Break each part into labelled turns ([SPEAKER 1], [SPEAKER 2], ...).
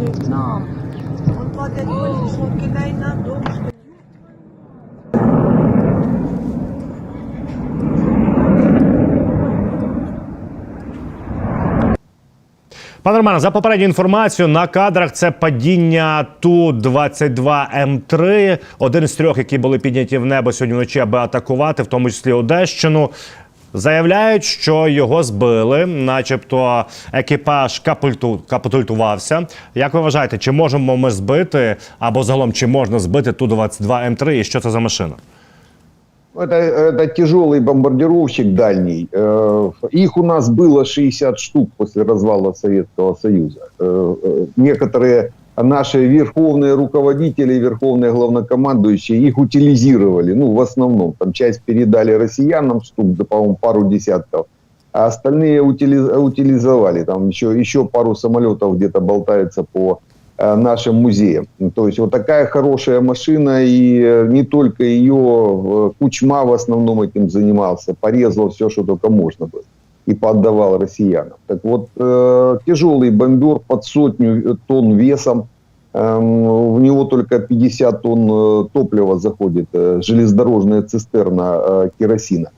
[SPEAKER 1] падает нам. Он падает по лесу, он кидает на дом,
[SPEAKER 2] Пане Романе, за попередню інформацію на кадрах це падіння Ту-22М3, один з трьох, які були підняті в небо сьогодні вночі, аби атакувати, в тому числі Одещину. Заявляють, що його збили, начебто екіпаж капульту, капітультувався. Як ви вважаєте, чи можемо ми збити або загалом чи можна збити Ту-22М3 і що це за машина?
[SPEAKER 3] Это, это тяжелый бомбардировщик дальний. Э, Их у нас было 60 штук после развала Советского Союза. Э, э, Некоторые наши верховные руководители, верховные главнокомандующие их утилизировали. Ну, в основном. Там часть передали россиянам штук, да, по-моему, пару десятков. А остальные утилиз- утилизовали. Там еще, еще пару самолетов где-то болтается по э, нашим музеям. То есть вот такая хорошая машина, и э, не только ее, э, Кучма в основном этим занимался, порезал все, что только можно было, и поотдавал россиянам. Так вот, э, тяжелый бомбер под сотню тонн весом, Эм, в него только 50 тонн э, топлива заходит, э, железнодорожная цистерна э, керосина.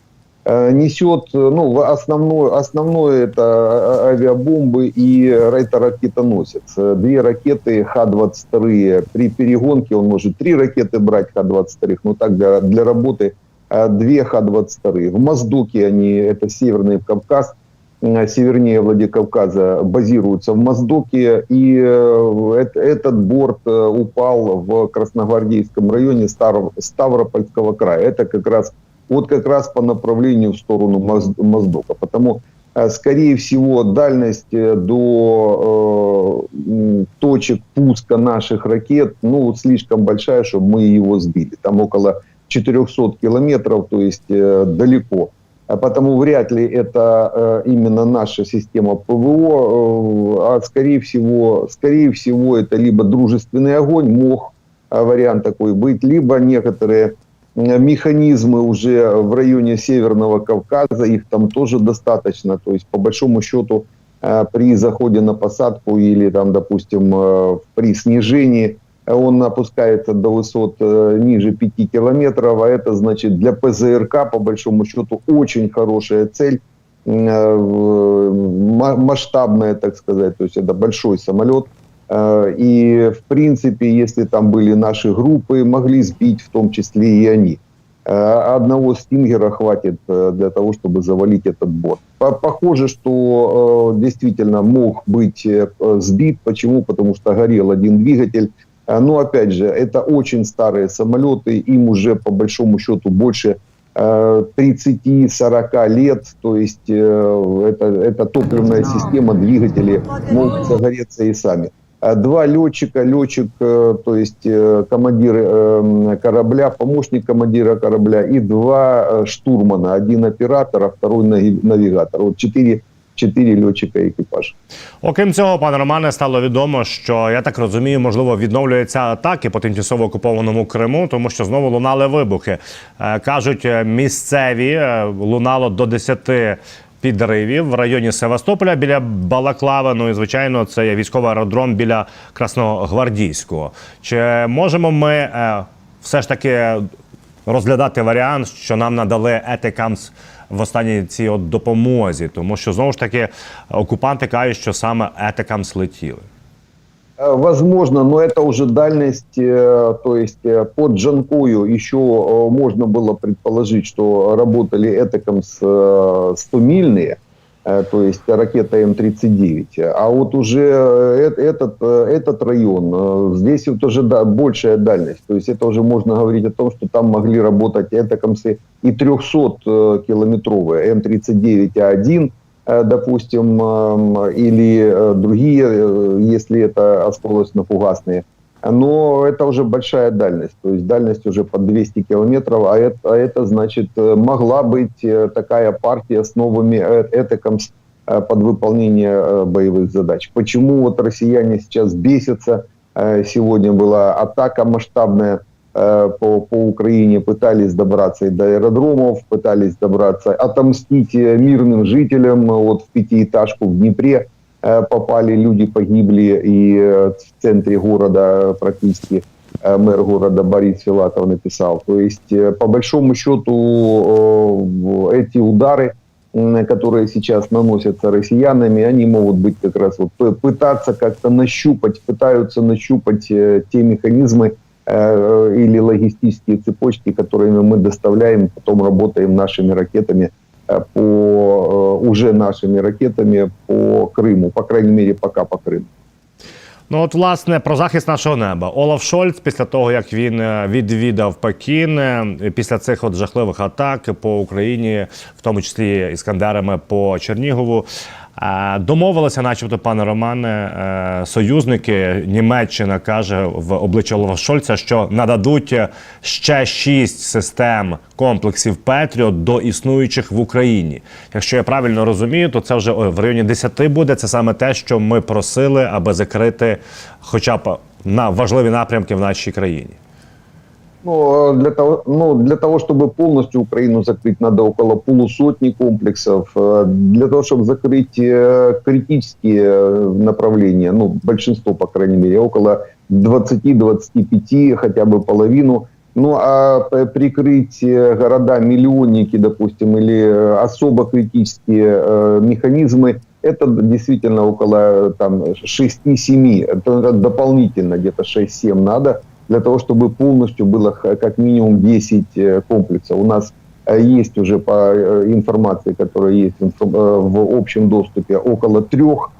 [SPEAKER 3] Э, Несет, э, ну, основное, основное это авиабомбы и ракетоносец. Э, Две ракеты Х-22, при перегонке он может три ракеты брать Х-22, но так для, для работы э, две Х-22. В Моздоке они, это Северный Кавказ, э, севернее Владикавказа, базируются в Моздоке. И э, эт- этот борт э, упал в Красногвардейском районе Ставропольского края. Это как раз вот как раз по направлению в сторону Моз- Моздока. Потому, скорее всего, дальность до э, точек пуска наших ракет, ну, слишком большая, чтобы мы его сбили. Там около 400 километров, то есть э, далеко. А потому вряд ли это э, именно наша система ПВО, э, а скорее всего, скорее всего это либо дружественный огонь, мог вариант такой быть, либо некоторые механизмы уже в районе Северного Кавказа, их там тоже достаточно, то есть по большому счету при заходе на посадку или там, допустим, при снижении он опускается до высот э, ниже 5 километров, а это значит для ПЗРК по большому счету очень хорошая цель, э, масштабная, так сказать, то есть это большой самолет, Э, И, в принципе, если там были наши группы, могли сбить в том числе и они. Одного стингера хватит для того, чтобы завалить этот борт. По- Похоже, что действительно мог быть сбит. Почему? Потому что горел один двигатель. Э, Но, опять же, это очень старые самолеты, им уже по большому счету больше э, 30-40 лет, то есть э, это, это топливная система, двигатели могут загореться и сами. А Два летчика, летчик, э, то есть э, командир корабля, помощник командира корабля и два штурмана. Один оператор, а второй нави- навигатор. Вот четыре, четыре летчика экипаж.
[SPEAKER 2] Окрім цього, пане Романе, стало відомо, що я так розумію, можливо, відновлюються атаки по тимчасово окупованому Криму, тому що знову лунали вибухи. Е, Кажуть, е, місцеві е, лунало до 10 підривів в районі Севастополя біля Балаклави. Ну і звичайно, це є військовий аеродром біля Красногвардійського. Чи можемо ми все ж таки розглядати варіант, що нам надали етикамс в останній цій от допомозі, тому що знову ж таки окупанти кажуть, що саме етикамс летіли.
[SPEAKER 3] Э, Возможно, но это уже дальность, э, то есть э, под Джанкою еще э, можно было предположить, что работали этаком с 100-мильные, э, то есть ракета М-39. А вот уже э, э- этот, э, этот район, э, здесь вот уже да, большая дальность. То есть это уже можно говорить о том, что там могли работать этакомсы и 300-километровые М-39А1, э, допустим, эм, или э, другие, э, если это осколочно-фугасные. Но это уже большая дальность, то есть дальность уже под 200 километров, а это, а это значит э, могла быть э, такая партия с новыми э, этаком с- э, под выполнение боевых задач. Почему вот россияне сейчас бесятся? Сегодня была атака масштабная по, по Украине, пытались добраться и до аэродромов, пытались добраться, отомстить мирным жителям вот в пятиэтажку в Днепре. Э, попали, люди погибли, и э, в центре города практически э, мэр города Борис Филатов написал. То есть, э, по большому счету, э, эти удары, которые сейчас наносятся россиянами, они могут быть как раз вот пытаться как-то нащупать, пытаются нащупать э, те механизмы э, или логистические цепочки, которыми мы доставляем, потом работаем нашими ракетами э, по э, уже нашими ракетами по Крыму, по крайней мере, пока по Крыму.
[SPEAKER 2] Ну, от, власне, про захист нашого неба. Олаф Шольц, після того, як він е, відвідав Пекін, е, після цих от жахливих атак по Україні, в тому числі іскандерами по Чернігову, е, домовилися, начебто, пане Романе, е, союзники. Німеччина каже в обличчя Олафа Шольца, що нададуть ще шість систем комплексів Петріот до існуючих в Україні. Якщо я правильно розумію, то це вже в районі 10 буде. Це саме те, що ми просили, аби закрити хоча б на важливі напрямки в нашій країні.
[SPEAKER 3] Ну, э, для того, ну, для того, чтобы полностью Украину закрыть, надо около полусотни комплексов. Э, Для того, чтобы закрыть э, критические э, направления, ну, большинство, по крайней мере, около 20-25, хотя бы половину. Ну, а прикрыть города-миллионники, допустим, или особо критические механизмы, это действительно около там 6-7. Это дополнительно где-то 6-7 надо для того, чтобы полностью было как минимум 10 э, комплексов. У нас э, есть уже по э, информации, которая есть в общем доступе, около трех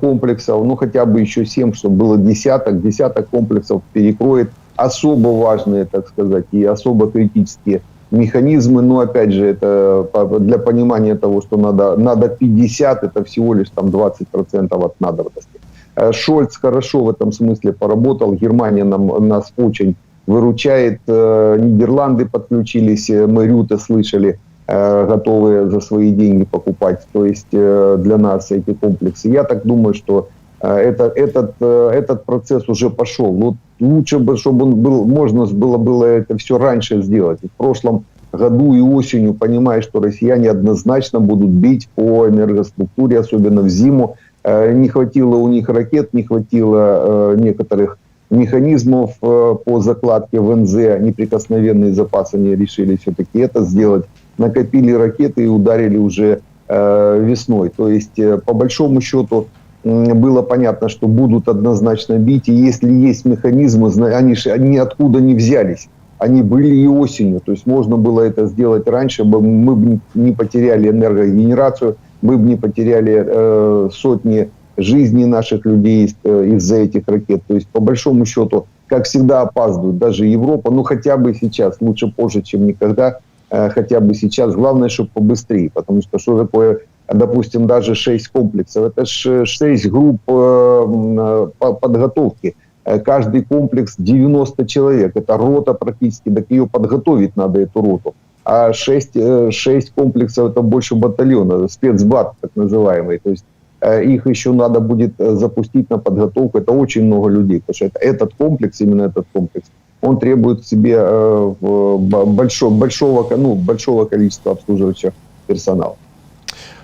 [SPEAKER 3] комплексов, ну хотя бы еще 7, чтобы было десяток. Десяток комплексов перекроет особо важные, так сказать, и особо критические механизмы. Но опять же, это для понимания того, что надо, надо 50, это всего лишь там 20% от надобности. Э, Шольц хорошо в этом смысле поработал. Германия нам, нас очень выручает. Э, Нидерланды подключились, э, мы Рюте слышали, готовые за свои деньги покупать. То есть для нас эти комплексы. Я так думаю, что это, этот, этот процесс уже пошел. Вот лучше бы, чтобы он был, можно было, было это все раньше сделать. В прошлом году и осенью, понимая, что россияне однозначно будут бить по энергоструктуре, особенно в зиму, не хватило у них ракет, не хватило э, некоторых механизмов э, по закладке в НЗ, неприкосновенные запасы они решили все-таки это сделать. Накопили ракеты и ударили уже э, весной. То есть, э, по большому счету, было понятно, что будут однозначно бить. И если есть механизмы, они, ж- они откуда не взялись. Они были и осенью. То есть можно было это сделать раньше, мы бы не- не потеряли энергогенерацию, мы бы не потеряли э, сотни жизней наших людей э, из-за этих ракет. То есть, по большому счету, как всегда опаздывают, даже Европа, ну хотя бы сейчас, лучше позже, чем никогда, э, хотя бы сейчас. Главное, чтобы побыстрее, потому что что такое, допустим, даже 6 комплексов, это ж 6 групп э, м, э, по- подготовки. Э, Каждый комплекс 90 человек, это рота практически, так ее подготовить надо, эту роту. А 6, 6 комплексов это больше батальона, спецбат так называемый. То есть э, их еще надо будет э, запустить на подготовку. Это очень много людей, потому что это, этот комплекс, именно этот комплекс, он требует в себе э, большого, большого, ну, большого количества обслуживающего персонала.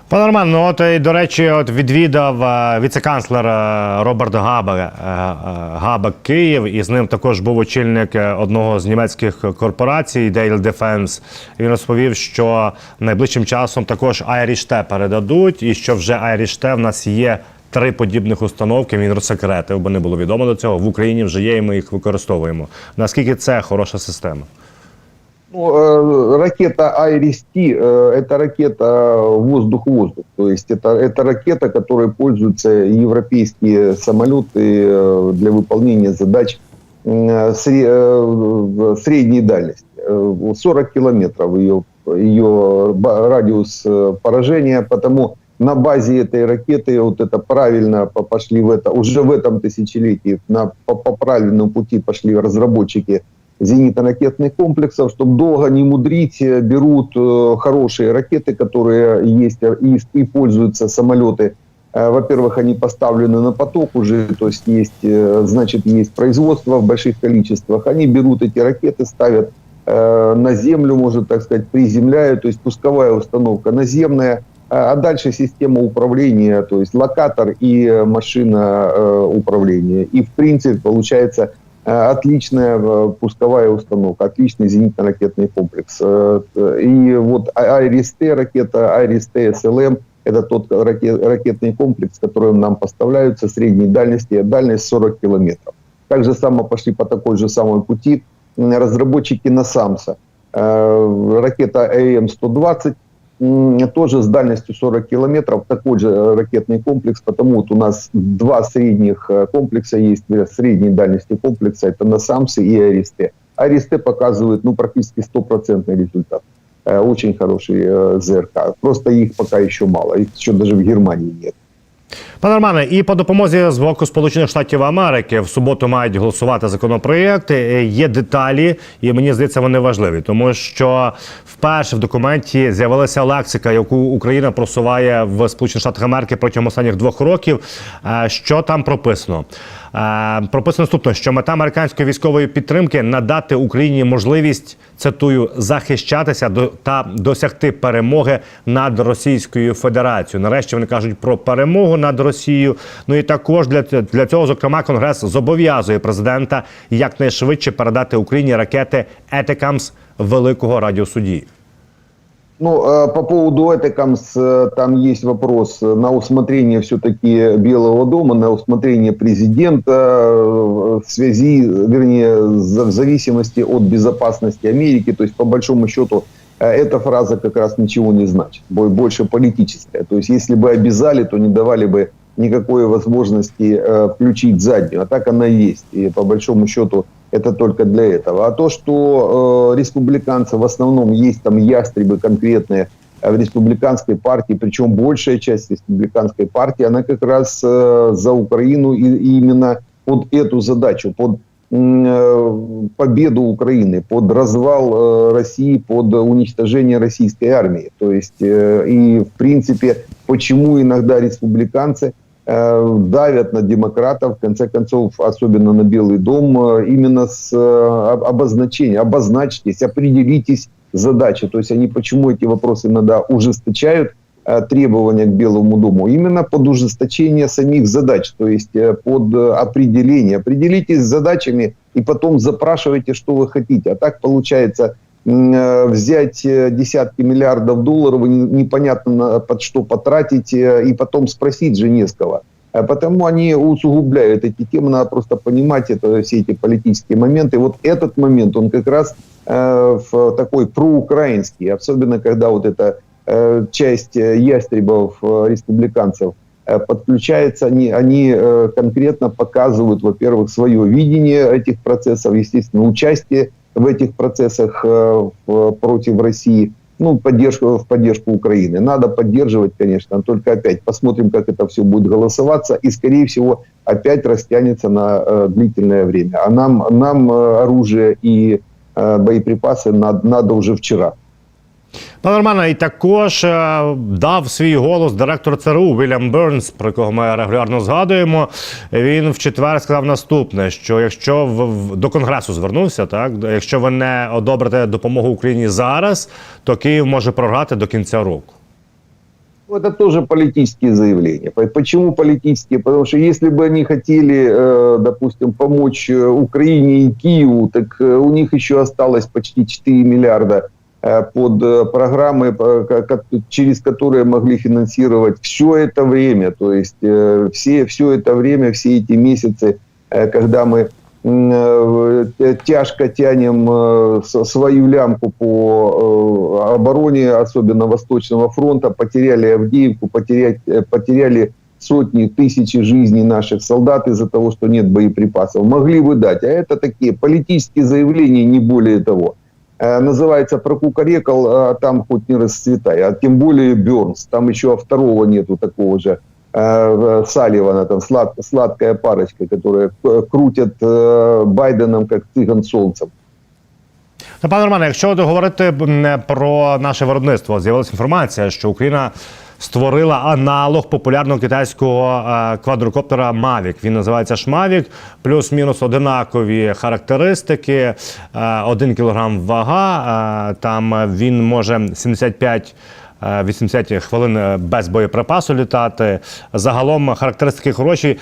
[SPEAKER 2] Пане Роман, ну от і, до речі, от відвідав е, віце-канцлер е, Роберт Габе, е, е, Габе Київ, і з ним також був очільник е, одного з німецьких корпорацій Dale Defense. Він розповів, що найближчим часом також Irish-T передадуть, і що вже Irish-T в нас є три подібних установки. Він розсекретив, бо не було відомо до цього. В Україні вже є, і ми їх використовуємо. Наскільки це хороша система?
[SPEAKER 3] Ну, э, ракета Айрис-Ти э, это ракета воздух-воздух. То есть это, это ракета, которой пользуются европейские самолеты э, для выполнения задач сре- средней дальности. Э, 40 километров ее, ее радиус поражения, потому на базе этой ракеты вот это правильно по- пошли в это, уже в этом тысячелетии на, по, по правильному пути пошли разработчики зенитно-ракетных комплексов, чтобы долго не мудрить, э, берут э, хорошие ракеты, которые есть э, и, и пользуются самолеты. Во-первых, они поставлены на поток уже, то есть есть, значит, есть производство в больших количествах. Они берут эти ракеты, ставят на землю, может так сказать, приземляют, то есть пусковая установка наземная, а а дальше система управления, то есть локатор и машина управления. И, в принципе, получается отличная э, пусковая установка, отличный зенитно-ракетный комплекс. Э, И вот Айрис-Т ракета, Айрис-Т СЛМ – это тот раке- ракетный комплекс, который нам поставляются средней дальности, дальность 40 километров. Так же само пошли по такой же самой пути разработчики Насамса. Э, Ракета АМ-120 м, тоже с дальностью 40 километров, такой же э, ракетный комплекс, потому вот у нас два средних э, комплекса есть, две средней дальности комплекса, это Насамсы и Аристе. Аристе показывает ну, практически стопроцентный результат. Э, Очень хороший э, ЗРК. Просто их пока еще мало, их еще даже в Германии нет.
[SPEAKER 2] Пане Романе, і по допомозі з боку Сполучених Штатів Америки в суботу мають голосувати законопроєкти. Е, Є деталі, і мені здається, вони важливі, тому що вперше в документі з'явилася лексика, яку Україна просуває в Сполучених Штатах Америки протягом останніх двох років. Е, Що там прописано? Прописано наступно, що мета американської військової підтримки надати Україні можливість цитую захищатися до та досягти перемоги над Російською Федерацією. Нарешті вони кажуть про перемогу над Росією. Ну і також для, для цього, зокрема, Конгрес зобов'язує президента якнайшвидше передати Україні ракети Етекамс великого радіосудді.
[SPEAKER 3] Ну, э, по поводу Этакамс, э, там есть вопрос э, на усмотрение все-таки Белого дома, на усмотрение президента э, в связи, вернее, в зависимости от безопасности Америки. То есть, по большому счету, эта фраза как раз ничего не значит, бо- больше политическая. То есть, если бы обязали, то не давали бы никакой возможности включить заднюю, а так она есть. И по большому счету это только для этого. А то, что э, республиканцы в основном есть там ястребы конкретные э, в республиканской партии, причем большая часть республиканской партии, она как раз э, за Украину и, и именно под эту задачу, под э, победу Украины, под развал э, России, под уничтожение российской армии. То есть, э, и в принципе, почему иногда республиканцы э, давят на демократов, в конце концов, особенно на Белый дом, э, именно с э, об- обозначением, обозначьтесь, определитесь задачи. То есть они почему эти вопросы иногда ужесточают э, требования к Белому дому? Именно под ужесточение самих задач, то есть под определение. Определитесь с задачами и потом запрашивайте, что вы хотите. А так получается взять э, десятки миллиардов долларов непонятно под что потратить, э, и потом спросить же не. Э, Потому они усугубляют эти темы, надо просто понимать это, все эти политические моменты. Вот этот момент, он как раз э, в такой проукраинский, особенно когда вот эта э, часть э, ястребов, э, республиканцев, э, подключается, они, они э, конкретно показывают, во-первых, свое видение этих процессов, естественно, участие в этих процессах э, против России, ну, поддержку, в поддержку Украины. Надо поддерживать, конечно, только опять посмотрим, как это все будет голосоваться, и, скорее всего, опять растянется на э, длительное время. А нам, нам э, оружие и боеприпасы надо уже вчера.
[SPEAKER 2] Пане Романе, і також е, дав свій голос директор ЦРУ Вільям Бернс, про якого ми регулярно згадуємо. Він в четвер сказав наступне: що якщо в, в- до конгресу звернувся, так якщо ви не одобрите допомогу Україні зараз, то Київ може програти до кінця року.
[SPEAKER 3] Ну, Это тоже политические заявления. По- Почему политические? Потому что если бы они хотели, э, допустим, помочь э, Украине и Киеву, так э, у них еще осталось почти 4 миллиарда э, под э, программы, э, через которые могли финансировать все это время. То есть э, все, все это время, все эти месяцы, э, когда мы э, тяжко тянем э, свою лямку по э, обороне, особенно Восточного фронта, потеряли Авдеевку, потерять, э, потеряли сотни, тысячи жизней наших солдат из-за того, что нет боеприпасов. Могли бы дать. А это такие политические заявления, не более того. Э, Называется прокукарекал, а там хоть не расцветай, а тем более Бернс. Там еще второго нету такого же э, Салливана, там слад- сладкая парочка, которая э, крутят э, Байденом как цыган солнцем.
[SPEAKER 2] Та, пане Романе, якщо говорити б, не про наше виробництво, з'явилася інформація, що Україна створила аналог популярного китайського е, квадрокоптера Mavic. Він називається Шмавік, плюс-мінус одинакові характеристики, е, 1 кілограм вага. е, Там він може 75 е, 80 хвилин без боєприпасу літати. Загалом характеристики хороші.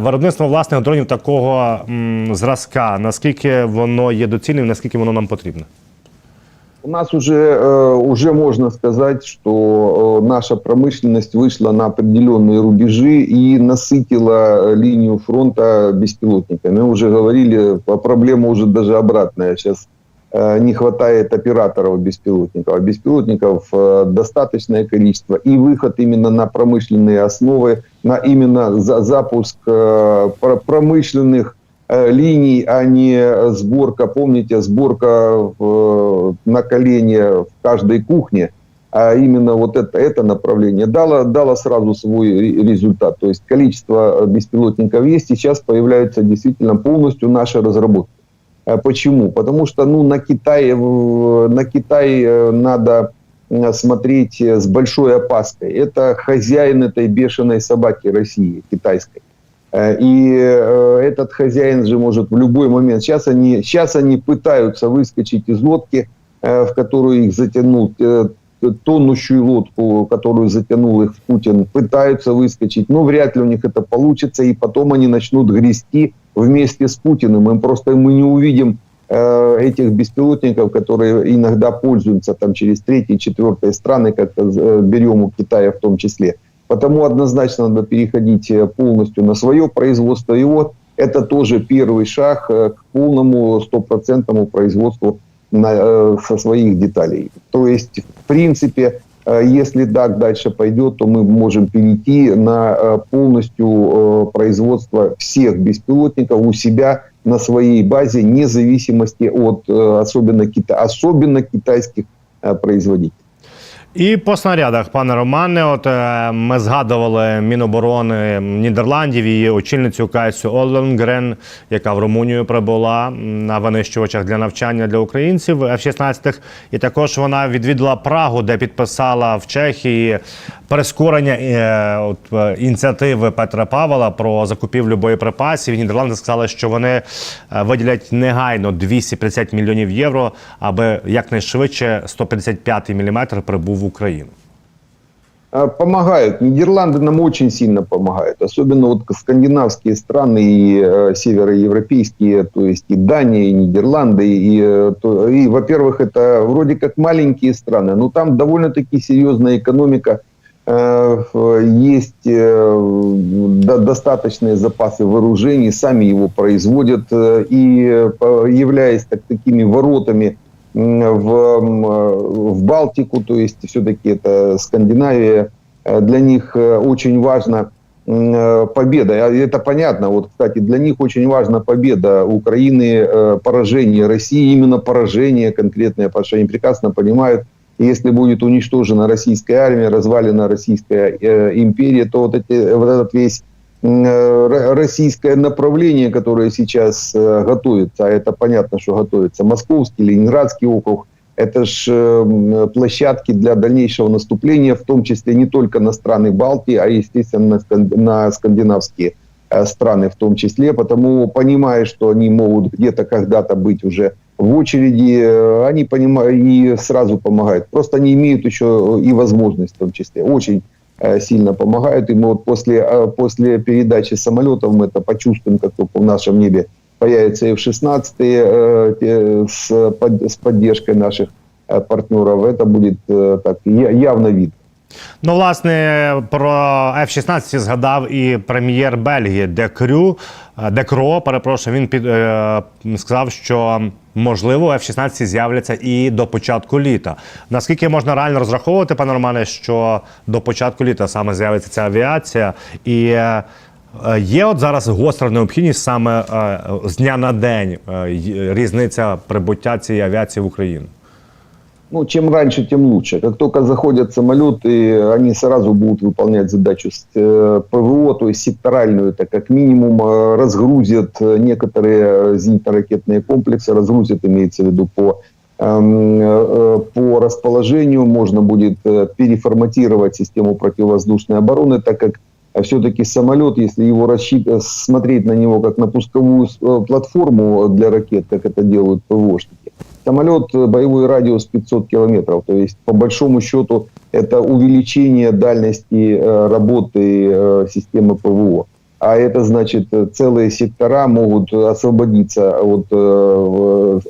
[SPEAKER 2] Виробництво власних дронів такого зразка. Наскільки воно є доцільним, наскільки воно нам потрібно?
[SPEAKER 3] У нас уже, э, уже можно сказать, что э, наша промышленность вышла на определенные рубежи и насытила э, линию фронта беспилотниками. Мы уже говорили, а проблема уже даже обратная. Сейчас не хватает операторов беспилотников. А беспилотников достаточное количество. И выход именно на промышленные основы, на именно за запуск пр- промышленных линий, а не сборка, помните, сборка в, на колене в каждой кухне, а именно вот это, это направление дало, дало сразу свой ре- результат. То есть количество беспилотников есть, и сейчас появляются действительно полностью наши разработки. Э, Почему? Потому что ну, на, Китай, на Китай э, надо э, смотреть э, с большой опаской. Это хозяин этой бешеной собаки России, китайской. Э, И э, этот хозяин же может в любой момент. Сейчас они, сейчас они пытаются выскочить из лодки, э, в которую их затянул, тонущую лодку, которую затянул их Путин, пытаются выскочить, но вряд ли у них это получится, и потом они начнут грести вместе с Путиным. Мы просто мы не увидим этих беспилотников, которые иногда пользуются там через третьи, четвертые страны, как берем у Китая в том числе. Потому однозначно надо переходить э, полностью на свое производство. И вот это тоже первый шаг э, к полному стопроцентному производству на, э, со своих деталей. То есть, в принципе, если так дальше пойдет, то мы можем перейти на полностью производство всех беспилотников у себя на своей базе, вне зависимости от особенно, особенно китайских производителей.
[SPEAKER 2] І по снарядах, пане Романе, от е, ми згадували Міноборони Нідерландів її очільницю Кайсю Оленгрен, яка в Румунію прибула на винищувачах для навчання для українців F-16. І також вона відвідала Прагу, де підписала в Чехії прискорення е, от, е, ініціативи Петра Павла про закупівлю боєприпасів. І Нідерланди сказали, що вони е, виділять негайно 250 мільйонів євро, аби якнайшвидше 155 мм прибув в Україну.
[SPEAKER 3] А, Помогают. Нидерланды нам очень сильно помогают. Особенно вот скандинавские страны и э, североевропейские, то есть и Дания, и Нидерланды. И, э, то- и, во-первых, это вроде как маленькие страны, но там довольно-таки серьезная экономика. Э, Есть э, до- достаточные запасы вооружений, сами его производят. э, И являясь так, такими воротами в, в Балтику, то есть все-таки это Скандинавия, для них очень важна победа. А Это понятно. Вот, кстати, для них очень важна победа Украины, поражение России, именно поражение конкретное, они прекрасно понимают, если будет уничтожена российская армия, развалена российская э, империя, то вот, эти, вот этот весь э, ро- российское направление, которое сейчас э, готовится, а это понятно, что готовится, Московский, Ленинградский округ, это же площадки для дальнейшего наступления, в том числе не только на страны Балтии, а, естественно, на скан- на скандинавские э, страны в том числе, потому понимая, что они могут где-то когда-то быть уже в очереди, э, они понимают и сразу помогают. Просто они имеют еще и возможность в том числе. Очень э, сильно помогают. И мы вот после, э, после передачи самолетов мы это почувствуем, как только в нашем небе появятся F-16 э, те- с, с поддержкой наших партнеров. Это будет так явно видно.
[SPEAKER 2] Ну, власне, про F-16 згадав і прем'єр Бельгії Декрю. е, Декро, перепрошую, він під, е, сказав, що можливо F-16 з'являться і до початку літа. Наскільки можна реально розраховувати, пане Романе, що до початку літа саме з'явиться ця авіація? І е, є от зараз гостра необхідність саме е, з дня на день е, різниця прибуття цієї авіації в Україну?
[SPEAKER 3] Ну, чем раньше, тем лучше. Как только заходят самолеты, они сразу будут выполнять задачу э, ПВО, то есть секторальную, это как минимум э, разгрузят э, некоторые зенитно-ракетные комплексы, разгрузят, имеется в виду, по, эм, по расположению. Можно будет переформатировать систему противовоздушной обороны, так как все-таки самолет, если его рассчит... смотреть на него как на пусковую платформу для ракет, как это делают ПВОшники, самолет э, боевой радиус 500 километров. То есть, по большому счету, это увеличение дальности э, работы системы ПВО. А это значит, целые сектора могут освободиться от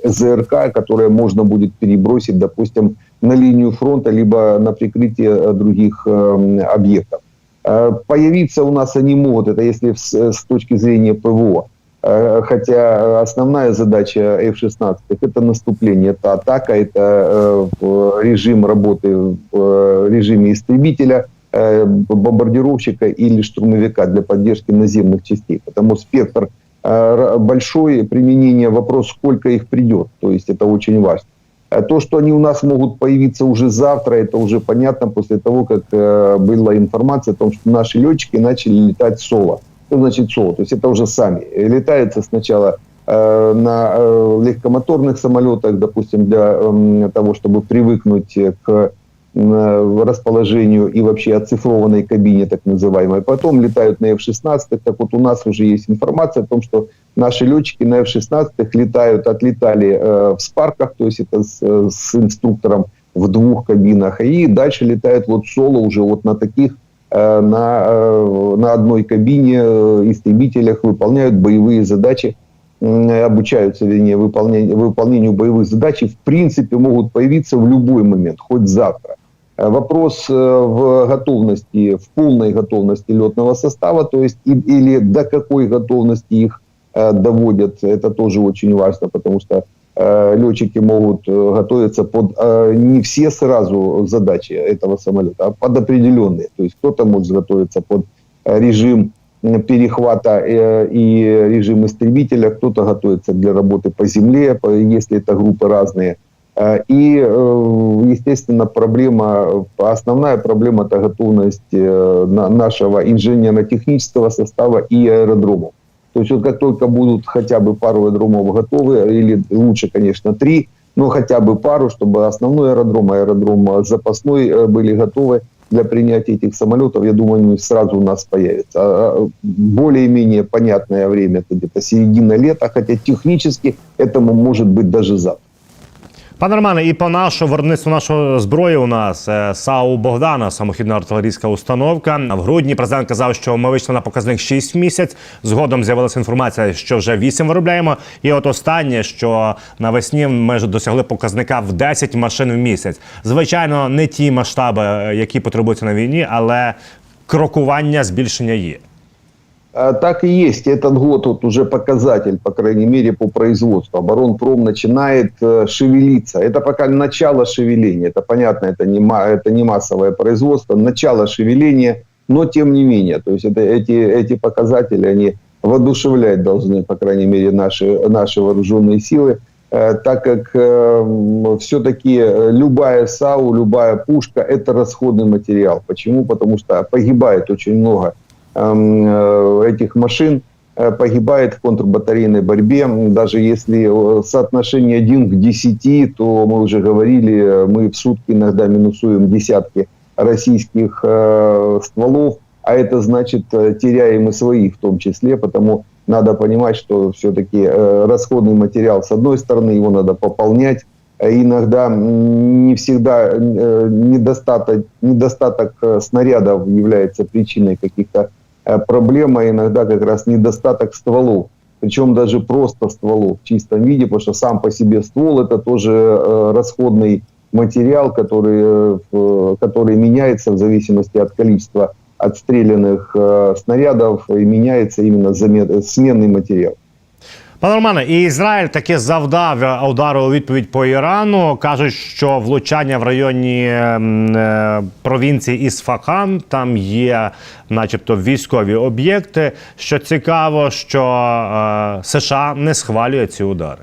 [SPEAKER 3] ЗРК, которые можно будет перебросить, допустим, на линию фронта, либо на прикрытие других объектов. Э, появиться у нас они могут, это если с точки зрения ПВО. Э, хотя основная задача F-16 это наступление, это атака, это э, режим работы в режиме истребителя, бомбардировщика или штурмовика для поддержки наземных частей. Потому спектр большой, применение вопрос, сколько их придет. То есть это очень важно. А то, что они у нас могут появиться уже завтра, это уже понятно после того, как э, была информация о том, что наши летчики начали летать соло. Что значит соло? То есть это уже сами. Летается сначала э, на э, легкомоторных самолетах, допустим, для э, того, чтобы привыкнуть к расположению и вообще оцифрованной кабине, так называемой. Потом летают на F-16. Так вот, у нас уже есть информация о том, что наши летчики на F-16 летают, отлетали э, в спарках, то есть это с, с инструктором в двух кабинах, и дальше летают вот соло уже вот на таких, э, на, э, на одной кабине э, истребителях, выполняют боевые задачи, э, обучаются, вернее, выполнению, выполнению боевых задач, и в принципе могут появиться в любой момент, хоть завтра. Э, вопрос э, в готовности, в полной готовности летного состава, то есть или до какой готовности их э, доводят, это тоже очень важно, потому что летчики могут готовиться под не все сразу задачи этого самолета, а под определенные. То есть кто-то может готовиться под режим перехвата и режим истребителя, кто-то готовится для работы по земле, если это группы разные – Э, и, э, естественно, проблема, основная проблема – это готовность э, нашего инженерно-технического состава и аэродромов. То есть вот как только будут хотя бы пару аэродромов готовы, или лучше, конечно, три, но хотя бы пару, чтобы основной аэродром, аэродром запасной были готовы для принятия этих самолетов, я думаю, они сразу у нас появятся. А, а, более-менее понятное время, это где-то середина лета, хотя технически этому может быть даже завтра.
[SPEAKER 2] Пане Романе, і по нашому виробництву нашої зброї у нас е, САУ Богдана, самохідна артилерійська установка. В грудні президент казав, що ми вийшли на показник 6 місяць. Згодом з'явилася інформація, що вже 8 виробляємо. І от останнє, що навесні ми досягли показника в 10 машин в місяць. Звичайно, не ті масштаби, е, які потребуються на війні, але крокування збільшення є.
[SPEAKER 3] А, так и есть. Этот год вот уже показатель, по крайней мере, по производству. Оборонпром начинает э, шевелиться. Это пока начало шевеления. Это понятно, это не, это не массовое производство. Начало шевеления, но тем не менее. То есть это, эти, эти показатели, они воодушевлять должны, по крайней мере, наши, наши вооруженные силы. Э, так как э, все-таки любая САУ, любая пушка – это расходный материал. Почему? Потому что погибает очень много э, этих машин э, погибает в контрбатарейной борьбе. Даже если э, соотношение 1 к 10, то мы уже говорили, мы в сутки иногда минусуем десятки российских стволов, а это значит теряем и своих в том числе, потому надо понимать, что все-таки расходный материал, с одной стороны, его надо пополнять, иногда не всегда недостаток, недостаток снарядов является причиной каких-то Э, проблема иногда как раз недостаток стволов. Причем даже просто стволов в чистом виде, потому что сам по себе ствол это тоже э, расходный материал, который, э, который меняется в зависимости от количества отстрелянных снарядов и меняется именно сменный материал.
[SPEAKER 2] Пане Романе, і Ізраїль таки завдав удару у відповідь по Ірану. кажуть, що влучання в районі е, провінції Ісфахан там є, начебто, військові об'єкти. Що цікаво, що е, США не схвалює ці удари.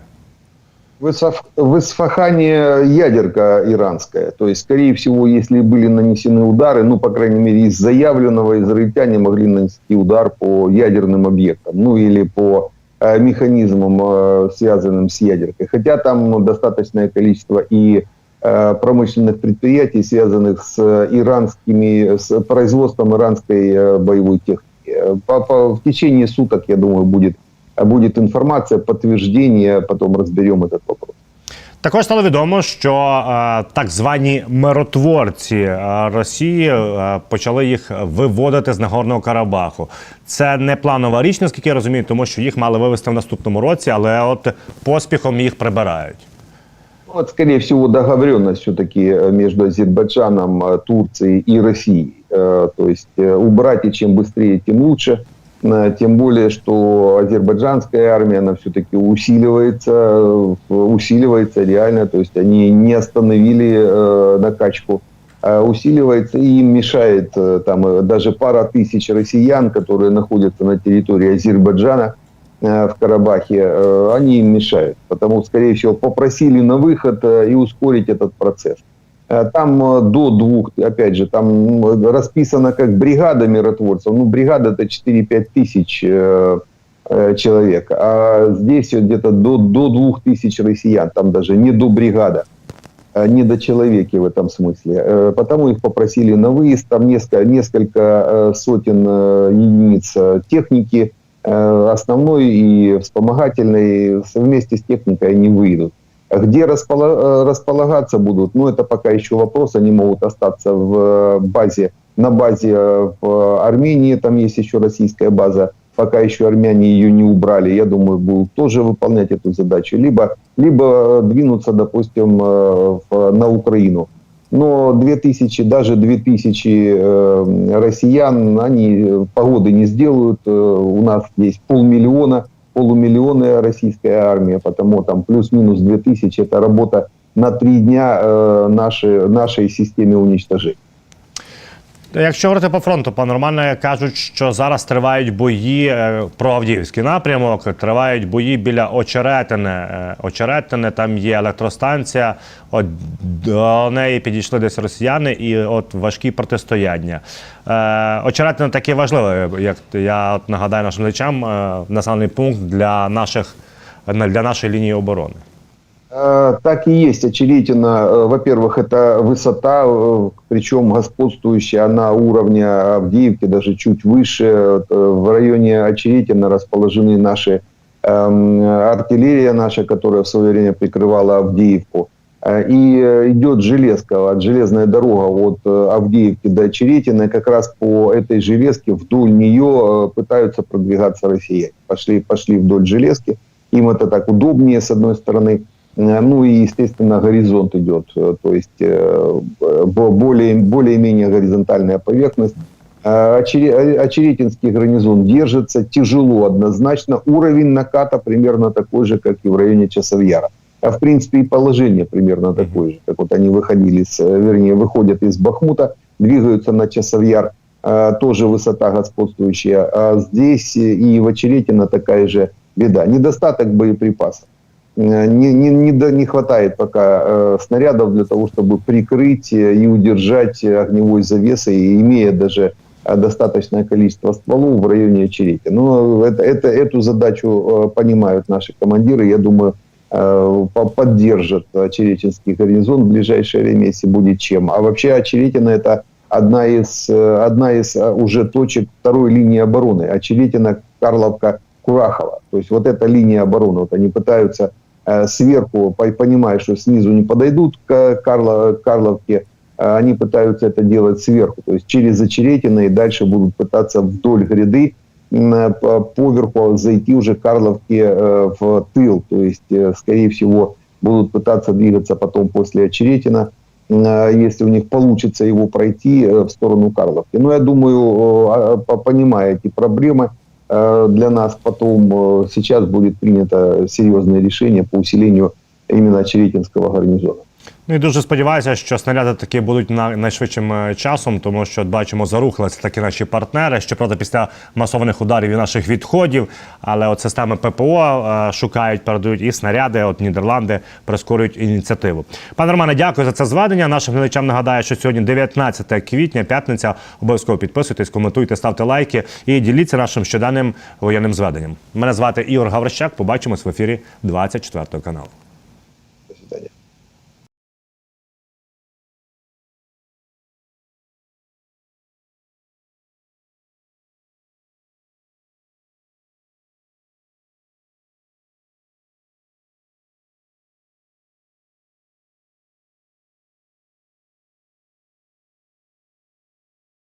[SPEAKER 3] В Исфахане ядерка иранская. То есть, скорее всего, если были нанесены удары, ну, по крайней мере, из заявленного израильтяне могли нанести удар по ядерным объектам, ну, или по Э, механизмом, э, связанным с ядеркой. Хотя там достаточное количество и э, промышленных предприятий, связанных с э, иранскими, с производством иранской э, боевой техники. Э, По, по- в течение суток, я думаю, будет, будет информация, подтверждение, потом разберем этот вопрос.
[SPEAKER 2] Також стало відомо, що е, так звані миротворці е, Росії е, почали їх виводити з Нагорного Карабаху. Це не планова річ, наскільки я розумію, тому що їх мали вивезти в наступному році, але от поспіхом їх прибирають.
[SPEAKER 3] Вот, скорее всего, договоренность все-таки между Азербайджаном, э, Турцией и Россией. Э, То есть э, убрать и чем быстрее, тем лучше. Э, Тем более, что азербайджанская армия, она все-таки усиливается, э, усиливается реально. То есть они не остановили э, накачку, а усиливается и им мешает там даже пара тысяч россиян, которые находятся на территории Азербайджана, в Карабахе, они им мешают. Потому, скорее всего, попросили на выход и ускорить этот процесс. Э, Там э, до двух, опять же, там расписано как бригада миротворцев. Ну, бригада это 4-5 тысяч э, человек. А здесь вот где-то до, до двух тысяч россиян. Там даже не до бригада э, не до человеки в этом смысле. Потому их попросили на выезд. Там несколько, несколько сотен единиц техники, основной и вспомогательной. Вместе с техникой они выйдут. Где э, располагаться будут, ну это пока еще вопрос. Они могут остаться в э, базе, на базе э, в Армении, там есть еще российская база, пока еще армяне ее не убрали, я думаю, будут тоже выполнять эту задачу. Либо, либо двинуться, допустим, на Украину. Но 2000, даже 2000 э, россиян, они погоды не сделают. У нас есть полмиллиона, полумиллионная российская армия, потому там плюс-минус 2000 это работа на три дня э, нашей, нашей системе уничтожения.
[SPEAKER 2] Якщо говорити по фронту, пане Романе, кажуть, що зараз тривають бої е, про Авдіївський напрямок, тривають бої біля Очеретини. Е, Очеретини, там є електростанція, от до неї підійшли десь росіяни, і от важкі протистояння. Е, Очеретина таке важливе, як я от нагадаю нашим е, населений пункт для наших для нашої лінії оборони.
[SPEAKER 3] Э, Так и есть. Очеретина, э, во-первых, это высота, э, причем господствующая на уровне Авдеевки, даже чуть выше. В районе Очеретина расположены наши эм, артиллерия наша, которая в свое время прикрывала Авдеевку. И идет железка, железная дорога от Авдеевки до Очеретина. И как раз по этой железке вдоль нее пытаются продвигаться россияне. Пошли, пошли вдоль железки. Им это так удобнее, с одной стороны. Э, Ну и, естественно, горизонт идет, э, то есть э, бо- более, более-менее горизонтальная поверхность. Очере- Очеретинский гарнизон держится тяжело однозначно. Уровень наката примерно такой же, как и в районе Часовьяра. А в принципе и положение примерно такое же, как вот они выходили, с, вернее, выходят из Бахмута, двигаются на Часовьяр, тоже высота господствующая. А здесь и в Очеретино такая же беда. Недостаток боеприпасов. Э, не, не, не, до- не хватает пока э, снарядов для того, чтобы прикрыть э, и удержать э, огневой завесой, имея даже достаточное количество стволов в районе очерети. Но это, это, эту задачу понимают наши командиры. Я думаю, э, по- поддержат Очеретинский гарнизон в ближайшее время, если будет чем. А вообще Очеретина – это одна из, одна из уже точек второй линии обороны. Очеретина, Карловка, Курахова. То есть вот эта линия обороны. Вот они пытаются сверху, по- понимая, что снизу не подойдут к Карло- Карловке, э, они пытаются это делать сверху. То есть через Очеретино и дальше будут пытаться вдоль гряды по- поверху зайти уже Карловке э, в тыл. То есть, э, скорее всего, будут пытаться двигаться потом после Очеретина, э, если у них получится его пройти э, в сторону Карловки. Но я думаю, э, а, по- понимая эти проблемы, э, для нас потом э, сейчас будет принято серьезное решение по усилению именно Очеретинского гарнизона.
[SPEAKER 2] Ну і дуже сподіваюся, що снаряди таки будуть на найшвидшим е, часом, тому що бачимо, зарухалися такі наші партнери. Щоправда, після масованих ударів і наших відходів, але от системи ППО е, шукають, передають і снаряди. От Нідерланди прискорюють ініціативу. Пане Романе, дякую за це зведення. Нашим глядачам нагадаю, що сьогодні 19 квітня, п'ятниця. Обов'язково підписуйтесь, коментуйте, ставте лайки і діліться нашим щоденним воєнним зведенням. Мене звати Ігор Гаврищак. Побачимось в ефірі 24 каналу.